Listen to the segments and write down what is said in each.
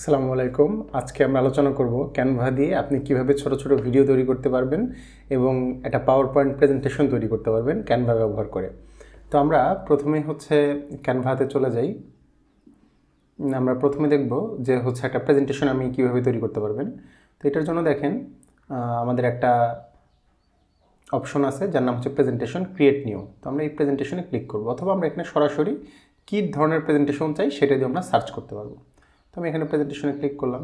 আসসালামু আলাইকুম। আজকে আমরা আলোচনা করব ক্যানভা দিয়ে আপনি কীভাবে ছোট ছোট ভিডিও তৈরি করতে পারবেন এবং একটা পাওয়ার পয়েন্ট প্রেজেন্টেশন তৈরি করতে পারবেন ক্যানভা ব্যবহার করে। তো আমরা প্রথমে হচ্ছে ক্যানভাতে চলে যাই। আমরা প্রথমে দেখব যে হচ্ছে একটা প্রেজেন্টেশন আমি কীভাবে তৈরি করতে পারবেন। তো এটার জন্য দেখেন আমাদের একটা অপশন আছে যার নাম হচ্ছে প্রেজেন্টেশন ক্রিয়েট নিউ তো আমরা এই প্রেজেন্টেশনে ক্লিক করব। অথবা আমরা এখানে সরাসরি কী ধরনের প্রেজেন্টেশন চাই সেটা দিয়ে আমরা সার্চ করতে পারব। তো আমি এখানে প্রেজেন্টেশনে ক্লিক করলাম।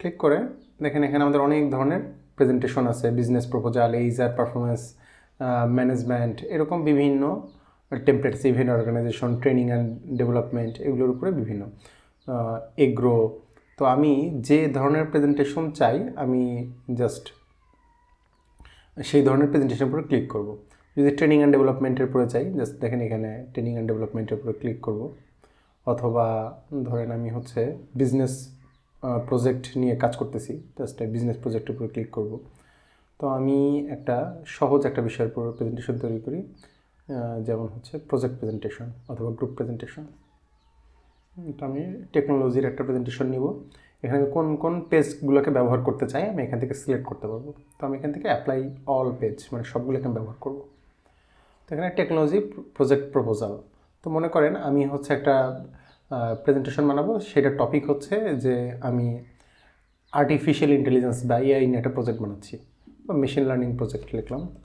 ক্লিক করে দেখেন এখানে আমাদের অনেক ধরনের প্রেজেন্টেশন আছে। বিজনেস প্রপোজাল এইজার পারফরমেন্স ম্যানেজমেন্ট এরকম বিভিন্ন templates event organisation training and development এগুলোর উপরে বিভিন্ন এগ্রো। তো আমি যে ধরনের প্রেজেন্টেশন চাই, আমি জাস্ট সেই ধরনের প্রেজেন্টেশন উপরে ক্লিক করব। যদি ট্রেনিং অ্যান্ড ডেভেলপমেন্টের উপরে চাই জাস্ট দেখেন এখানে ট্রেনিং অ্যান্ড ডেভেলপমেন্টের উপরে ক্লিক করব। অথবা ধরেন আমি হচ্ছে বিজনেস প্রজেক্ট নিয়ে কাজ করতেছি জাস্ট বিজনেস প্রজেক্টের উপরে ক্লিক করব। তো আমি একটা সহজ একটা বিষয়ের উপর প্রেজেন্টেশন তৈরি করি যেমন হচ্ছে প্রজেক্ট প্রেজেন্টেশন অথবা গ্রুপ প্রেজেন্টেশন তো আমি টেকনোলজির একটা প্রেজেন্টেশন নিব। এখানে কোন কোন পেজগুলোকে ব্যবহার করতে চাই, আমি এখান থেকে সিলেক্ট করতে পারব। তো আমি এখান থেকে অ্যাপ্লাই অল পেজ মানে সবগুলোকে আমি ব্যবহার করব। তো এখানে টেকনোলজি প্রজেক্ট প্রপোজাল তো মনে করেন আমি হচ্ছে একটা প্রেজেন্টেশন বানাবো। সেটার টপিক হচ্ছে যে আমি আর্টিফিশিয়াল ইন্টেলিজেন্স বা এআই নিয়ে একটা প্রজেক্ট বানাচ্ছি, বা মেশিন লার্নিং প্রজেক্ট লিখলাম।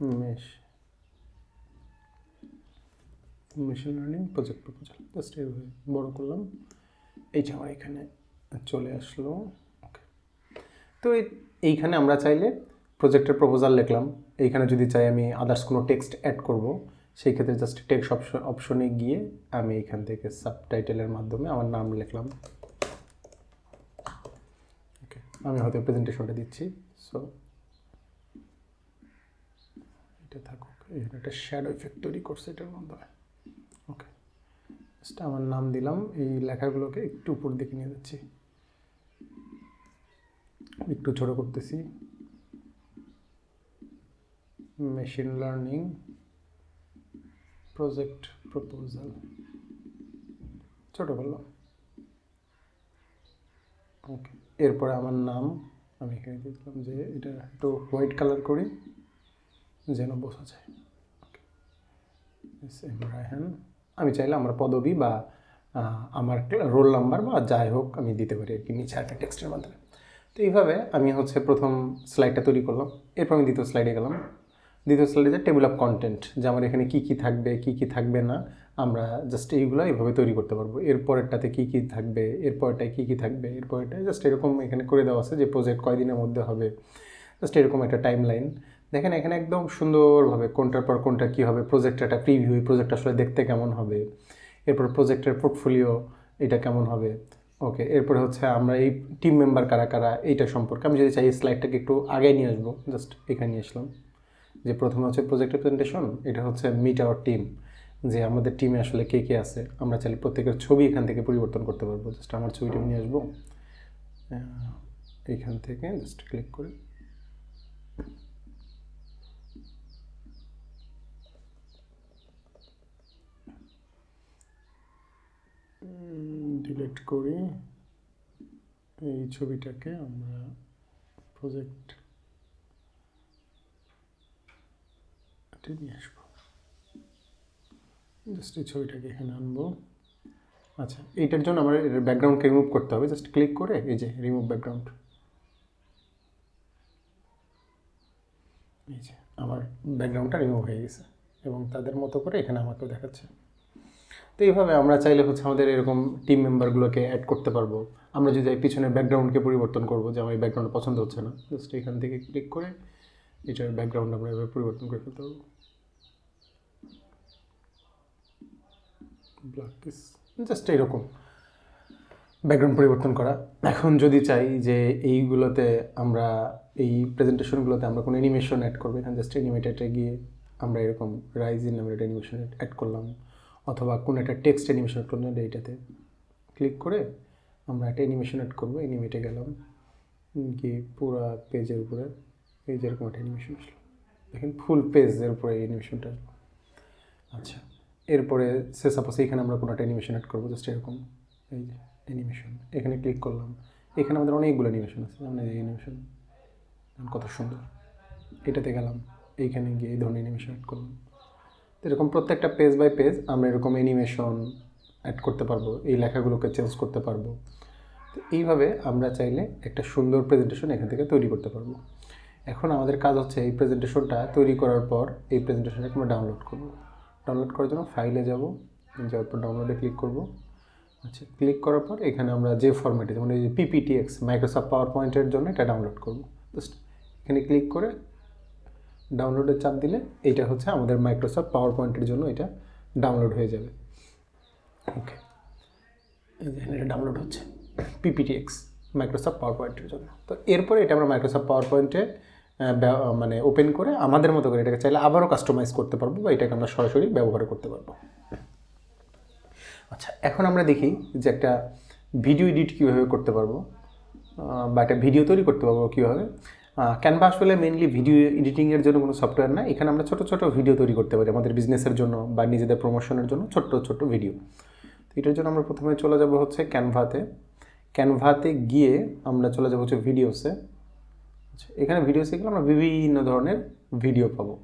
Mesh machine learning project proposal just এইভাবে বড় করলাম। এইটা আমার এখানে চলে আসলো। ওকে তো এই- এইখানে আমরা চাইলে প্রজেক্টের প্রপোজাল লিখলাম। এইখানে যদি চাই আমি আদার্স কোনো টেক্সট অ্যাড করব, সেই ক্ষেত্রে জাস্ট টেক্সট অপশন অপশনে গিয়ে আমি এখান থেকে সাবটাইটেলের মাধ্যমে আমার নাম লিখলাম। ওকে আমি হয়তো প্রেজেন্টেশনটা দিচ্ছি। সো এটা থাকুক। এখানে একটা শ্যাডো ইফেক্ট তৈরি করছে এটার মাধ্যমে। ওকে জাস্ট আমার নাম দিলাম। এই লেখাগুলোকে একটু উপর দিকে নিয়ে যাচ্ছি। একটু ছোটো করতেছি। মেশিন লার্নিং প্রজেক্ট প্রপোজাল ছোট করলাম ওকে এরপরে আমার নাম আমি এখানে দিলাম যে এটা একটু হোয়াইট কালার করি, যেন বোঝা যায়। রায়হান। আমি চাইলে আমার পদবি বা আমার রোল নাম্বার বা যাই হোক আমি দিতে পারি আর কি নিচে একটা টেক্সটের মাধ্যমে। তো এইভাবে আমি হচ্ছে প্রথম স্লাইডটা তৈরি করলাম। এরপর আমি দ্বিতীয় স্লাইডে গেলাম। দ্বিতীয় স্লাইডে যে টেবিল অফ কন্টেন্ট যে আমার এখানে কী কী থাকবে, কী কী থাকবে না, আমরা জাস্ট এইগুলো এইভাবে তৈরি করতে পারব। এরপরেরটাতে কী কী থাকবে এরপরটায় কী কী থাকবে এরপরটায় জাস্ট এরকম এখানে করে দেওয়া আছে যে প্রজেক্ট কয়দিনের মধ্যে হবে। জাস্ট এরকম একটা টাইম লাইন দেখেন এখানে একদম সুন্দরভাবে কোনটার পর কোনটা কী হবে প্রজেক্টের একটা প্রিভিউ এই প্রজেক্ট আসলে দেখতে কেমন হবে। এরপর প্রজেক্টের পোর্টফোলিও এটা কেমন হবে। ওকে এরপরে হচ্ছে আমরা এই টিম মেম্বার কারা কারা, এইটা সম্পর্কে আমি যদি চাই স্লাইডটাকে একটু আগে নিয়ে আসব। জাস্ট এখানে নিয়ে আসলাম। যে প্রথমে হচ্ছে প্রজেক্টের প্রেজেন্টেশন এটা হচ্ছে মিট আওয়ার টিম যে আমাদের টিমে আসলে কে কে আছে আমরা চাইলে প্রত্যেকের ছবি এখান থেকে পরিবর্তন করতে পারব। জাস্ট আমার ছবিটা নিয়ে আসব। আহ, এইখান থেকে জাস্ট ক্লিক করে। ডিলিট করি। এই ছবিটাকে আমরা প্রজেক্ট নিয়ে আসব। জাস্ট এই ছবিটাকে এখানে আনব। আচ্ছা এইটার জন্য আমার ব্যাকগ্রাউন্ডকে রিমুভ করতে হবে। জাস্ট ক্লিক করে এই যে রিমুভ ব্যাকগ্রাউন্ড এই যে আমার ব্যাকগ্রাউন্ডটা রিমুভ হয়ে গেছে এবং তাদের মতো করে এখানে আমাকেও দেখাচ্ছে। তো এইভাবে আমরা চাইলে হচ্ছে আমাদের এরকম টিম মেম্বারগুলোকে অ্যাড করতে পারব। আমরা যদি পিছনের ব্যাকগ্রাউন্ডকে পরিবর্তন করব যে আমার এই ব্যাকগ্রাউন্ড পছন্দ হচ্ছে না জাস্ট এখান থেকে ক্লিক করে এটার ব্যাকগ্রাউন্ড আমরা এভাবে পরিবর্তন করে ফেলতে পারব। ব্ল্যাক জাস্ট এরকম। ব্যাকগ্রাউন্ড পরিবর্তন করা। এখন যদি চাই যে এইগুলোতে আমরা, এই প্রেজেন্টেশনগুলোতে আমরা কোনো অ্যানিমেশন অ্যাড করব, এখানে জাস্ট অ্যানিমেটেডে গিয়ে আমরা এরকম রাইজিন নামের একটা অ্যানিমেশন অ্যাড করলাম। অথবা কোনো একটা টেক্সট অ্যানিমেশন অ্যাড করলাম এইটাতে। ক্লিক করে আমরা একটা অ্যানিমেশন অ্যাড করব অ্যানিমেটে গেলাম। গিয়ে পুরো পেজের উপরে এই যেরকম একটা অ্যানিমেশন আসলো। দেখেন ফুল পেজের উপরে এই অ্যানিমেশনটা আচ্ছা। এরপরে সে সাপোজ এখানে আমরা কোনো একটা অ্যানিমেশন অ্যাড করব জাস্ট এরকম। এই যে অ্যানিমেশন এখানে ক্লিক করলাম। এখানে আমাদের অনেকগুলো অ্যানিমেশন আছে, যেমন এই অ্যানিমেশন কত সুন্দর। এটাতে গেলাম। এইখানে গিয়ে এই ধরনের অ্যানিমেশন অ্যাড করলাম। তো এরকম প্রত্যেকটা পেজ বাই পেজ আমরা এরকম অ্যানিমেশন অ্যাড করতে পারব, এই লেখাগুলোকে চেঞ্জ করতে পারব। তো এইভাবে আমরা চাইলে একটা সুন্দর প্রেজেন্টেশন এখান থেকে তৈরি করতে পারব। এখন আমাদের কাজ হচ্ছে এই প্রেজেন্টেশনটা তৈরি করার পর এই প্রেজেন্টেশনটাকে আমরা ডাউনলোড করব। ডাউনলোড করার জন্য ফাইলে যাব যাওয়ার পর ডাউনলোডে ক্লিক করব। আচ্ছা ক্লিক করার পর এখানে আমরা যে ফরম্যাটে যেমন এই যে পিপিটিএক্স মাইক্রোসফট পাওয়ার পয়েন্টের জন্য এটা ডাউনলোড করব। জাস্ট এখানে ক্লিক করে ডাউনলোডে চাপ দিলে এইটা হচ্ছে আমাদের মাইক্রোসফট পাওয়ার পয়েন্টের জন্য এটা ডাউনলোড হয়ে যাবে। ওকে এটা ডাউনলোড হচ্ছে পিপিটিএক্স মাইক্রোসফট পাওয়ার পয়েন্টের জন্য। তো এরপরে এটা আমরা মাইক্রোসফট পাওয়ার পয়েন্টে মানে ওপেন করে আমাদের মতো করে এটাকে চাইলে আবারও কাস্টমাইজ করতে পারব বা এটাকে আমরা সরাসরি ব্যবহার করতে পারব। আচ্ছা এখন আমরা দেখি যে একটা ভিডিও এডিট কীভাবে করতে পারব বা একটা ভিডিও তৈরি করতে পারব কীভাবে। ক্যানভা আসলে মেনলি ভিডিও এডিটিংয়ের জন্য কোনো সফটওয়্যার না, এখানে আমরা ছোটো ছোটো ভিডিও তৈরি করতে পারি আমাদের বিজনেসের জন্য বা নিজেদের প্রমোশনের জন্য ছোট্ট ছোট্ট ভিডিও তো এটার জন্য আমরা প্রথমে চলে যাব হচ্ছে ক্যানভাতে ক্যানভাতে গিয়ে আমরা চলে যাব হচ্ছে ভিডিওসে এখানে ভিডিও গেলে আমরা বিভিন্ন ধরনের ভিডিও পাবো।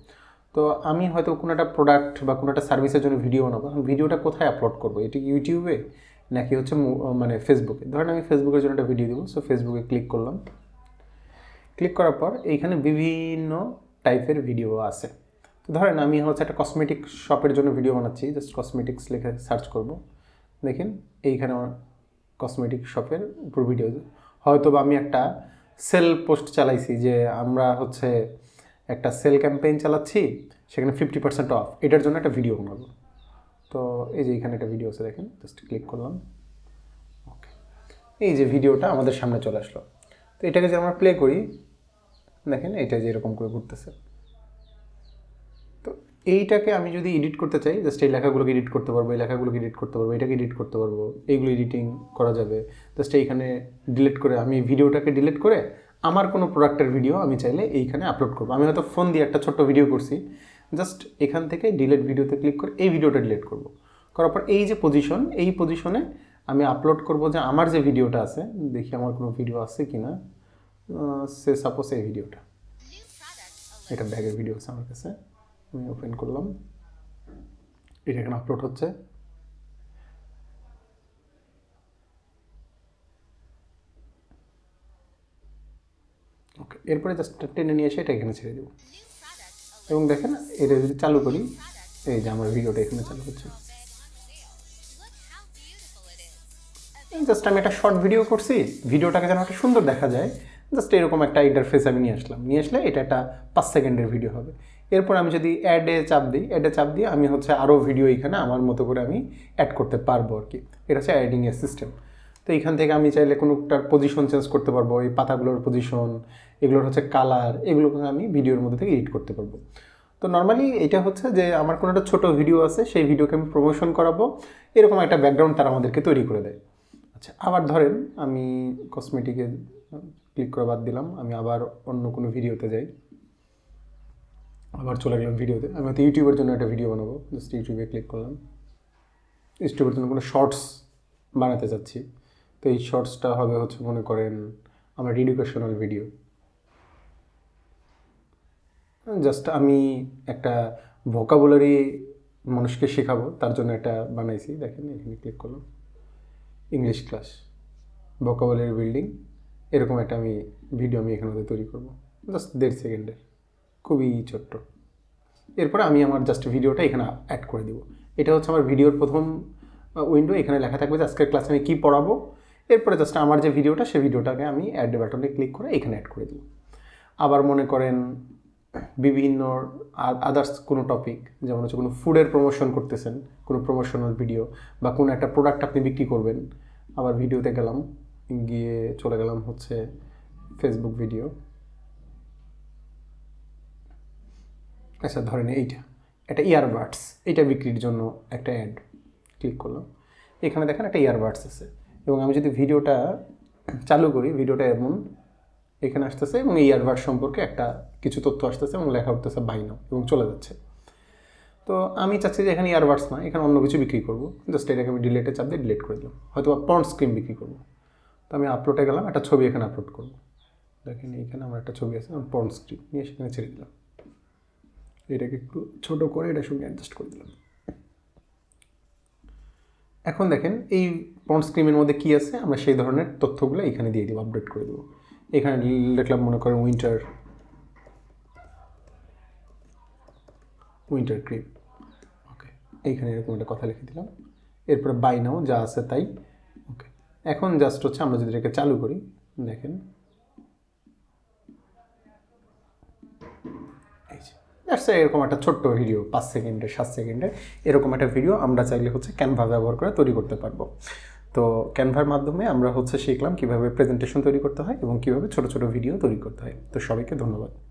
তো আমি হয়তো কোনো একটা প্রোডাক্ট বা কোনো একটা সার্ভিসের জন্য ভিডিও বানাবো। ভিডিওটা কোথায় আপলোড করব? এটি ইউটিউবে নাকি হচ্ছে মানে ফেসবুকে ধরেন আমি ফেসবুকের জন্য একটা ভিডিও দেবো। সো ফেসবুকে ক্লিক করলাম। ক্লিক করার পর এইখানে বিভিন্ন টাইপের ভিডিও আছে। তো ধরেন আমি হচ্ছে একটা কসমেটিক শপের জন্য ভিডিও বানাচ্ছি। জাস্ট কসমেটিক্স লিখে সার্চ করব। দেখেন এইখানে আমার কসমেটিক শপের উপর ভিডিও হয়তো বা আমি একটা সেল পোস্ট চালাইছি যে আমরা হচ্ছে একটা সেল ক্যাম্পেইন চালাচ্ছি, সেখানে ফিফটি পার্সেন্ট অফ এটার জন্য একটা ভিডিও বানাবো। তো এই যে এখানে একটা ভিডিও আছে দেখেন জাস্ট ক্লিক করলাম। ওকে এই যে ভিডিওটা আমাদের সামনে চলে আসলো। তো এটাকে যে আমরা প্লে করি, দেখেন এটা যে এরকম করে ঘুরতেছে। এইটাকে আমি যদি এডিট করতে চাই জাস্ট এই লেখাগুলোকে এডিট করতে পারব, এই লেখাগুলোকে এডিট করতে পারব, এটাকে এডিট করতে পারব, এইগুলো এডিটিং করা যাবে। জাস্ট এইখানে ডিলিট করে, আমি ভিডিওটাকে ডিলিট করে আমার কোনো প্রোডাক্টের ভিডিও আমি চাইলে এইখানে আপলোড করব। আমি হয়তো ফোন দিয়ে একটা ছোট্ট ভিডিও করছি জাস্ট এখান থেকে ডিলেট ভিডিওতে ক্লিক করে এই ভিডিওটা ডিলিট করব। করার পর এই যে পজিশন এই পজিশনে আমি আপলোড করব যে আমার যে ভিডিওটা আছে, দেখি আমার কোনো ভিডিও আছে কি না সে সাপোজ এই ভিডিওটা এটা ব্যাগের ভিডিও আছে আমার কাছে। আমি ওপেন করলাম। এটা এখানে আপলোড হচ্ছে। ওকে এরপরে জাস্ট টেনে নিয়ে এসে এটা এখানে ছেড়ে দেবো। এবং দেখেন, এটা যদি চালু করি, এই যে আমার ভিডিওটা এখানে চালু হচ্ছে। জাস্ট আমি একটা শর্ট ভিডিও করছি ভিডিওটাকে যেন একটা সুন্দর দেখা যায়। জাস্ট এরকম একটা ইন্টারফেস আমি নিয়ে আসলাম। নিয়ে আসলে এটা একটা পাঁচ সেকেন্ডের ভিডিও হবে। এরপর আমি যদি অ্যাডে চাপ দিই অ্যাডে চাপ দিয়ে আমি হচ্ছে আরও ভিডিও এখানে আমার মতো করে আমি অ্যাড করতে পারব আর কি। এটা হচ্ছে অ্যাডিংয়ের সিস্টেম তো এখান থেকে আমি চাইলে কোনোটার পজিশন চেঞ্জ করতে পারব, এই পাতাগুলোর পজিশন এগুলোর হচ্ছে কালার এগুলোকে আমি ভিডিওর মধ্যে থেকে এডিট করতে পারব। তো নর্মালি এটা হচ্ছে যে আমার কোনো একটা ছোটো ভিডিও আছে, সেই ভিডিওকে আমি প্রমোশন করাবো। এরকম একটা ব্যাকগ্রাউন্ড তারা আমাদেরকে তৈরি করে দেয়। আচ্ছা আবার ধরেন আমি কসমেটিকে ক্লিক করে বাদ দিলাম, আমি আবার অন্য কোনো ভিডিওতে যাই। আবার চলে গেলাম ভিডিওতে আমি হয়তো ইউটিউবের জন্য একটা ভিডিও বানাবো। জাস্ট ইউটিউবে ক্লিক করলাম। ইউটিউবের জন্য কোনো শর্টস বানাতে চাচ্ছি। তো এই শর্টসটা হবে হচ্ছে, মনে করেন, আমার এডুকেশনাল ভিডিও জাস্ট আমি একটা ভোকাবুলারি মানুষকে শেখাবো, তার জন্য একটা বানাইছি। দেখেন, এখানে ক্লিক করলাম। ইংলিশ ক্লাস ভোকাবুলারি বিল্ডিং এরকম একটা আমি ভিডিও আমি এখানে তৈরি করব। জাস্ট দেড় সেকেন্ডের খুবই ছোট্ট। এরপরে আমি আমার জাস্ট ভিডিওটা এখানে অ্যাড করে দিব। এটা হচ্ছে আমার ভিডিওর প্রথম উইন্ডো এখানে লেখা থাকবে যে আজকের ক্লাসে আমি কী পড়াবো। এরপরে জাস্ট আমার যে ভিডিওটা সেই ভিডিওটাকে আমি অ্যাড বাটনে ক্লিক করে এখানে অ্যাড করে দিব। আবার মনে করেন, বিভিন্ন আদার্স কোনো টপিক যেমন হচ্ছে কোনো ফুডের প্রমোশন করতেছেন, কোনো প্রমোশনাল ভিডিও বা কোনো একটা প্রোডাক্ট আপনি বিক্রি করবেন। আবার ভিডিওতে গেলাম। গিয়ে চলে গেলাম হচ্ছে ফেসবুক ভিডিও আচ্ছা ধরেন এইটা। একটা ইয়ারবাডস এটা বিক্রির জন্য একটা অ্যাড ক্লিক করলাম। এখানে দেখেন একটা ইয়ারবাডস আছে। এবং আমি যদি ভিডিওটা চালু করি ভিডিওটা এমন এখানে আসতেছে এবং এই ইয়ারবাডস সম্পর্কে একটা কিছু তথ্য আসতেছে এবং লেখা উঠতেছে বাই নাও এবং চলে যাচ্ছে। তো আমি চাচ্ছি যে এখানে ইয়ারবাডস না, এখানে অন্য কিছু বিক্রি করব। জাস্ট এটাকে আমি ডিলেটে চাপ দিয়ে ডিলিট করে দিলাম। হয়তো পন্ট স্ক্রিন বিক্রি করব। তো আমি আপলোডে গেলাম, একটা ছবি এখানে আপলোড করব। দেখেন এইখানে আমার একটা ছবি আছে আমি পন্ট স্ক্রিন নিয়ে সেখানে ছেড়ে দিলাম। এটাকে একটু ছোট করে এটার সঙ্গে অ্যাডজাস্ট করে দিলাম। এখন দেখেন এই পন্ট স্ক্রিমের মধ্যে কী আছে, আমরা সেই ধরনের তথ্যগুলো এখানে দিয়ে দেবো আপডেট করে দেবো। এখানে লিখলাম মনে করেন উইন্টার উইন্টার ক্রিম ওকে এইখানে এরকম একটা কথা লিখে দিলাম। এরপরে বাই নাও যা আছে তাই এখন জাস্ট হচ্ছে আমরা যদি এটাকে চালু করি, দেখেন। এরকম একটা ছোট্ট ভিডিও পাঁচ সেকেন্ডের সাত সেকেন্ডের এরকম একটা ভিডিও আমরা চাইলে হচ্ছে ক্যানভা ব্যবহার করে তৈরি করতে পারব। তো ক্যানভার মাধ্যমে আমরা হচ্ছে শিখলাম কীভাবে প্রেজেন্টেশন তৈরি করতে হয় এবং কীভাবে ছোটো ছোটো ভিডিও তৈরি করতে হয়। তো সবাইকে ধন্যবাদ।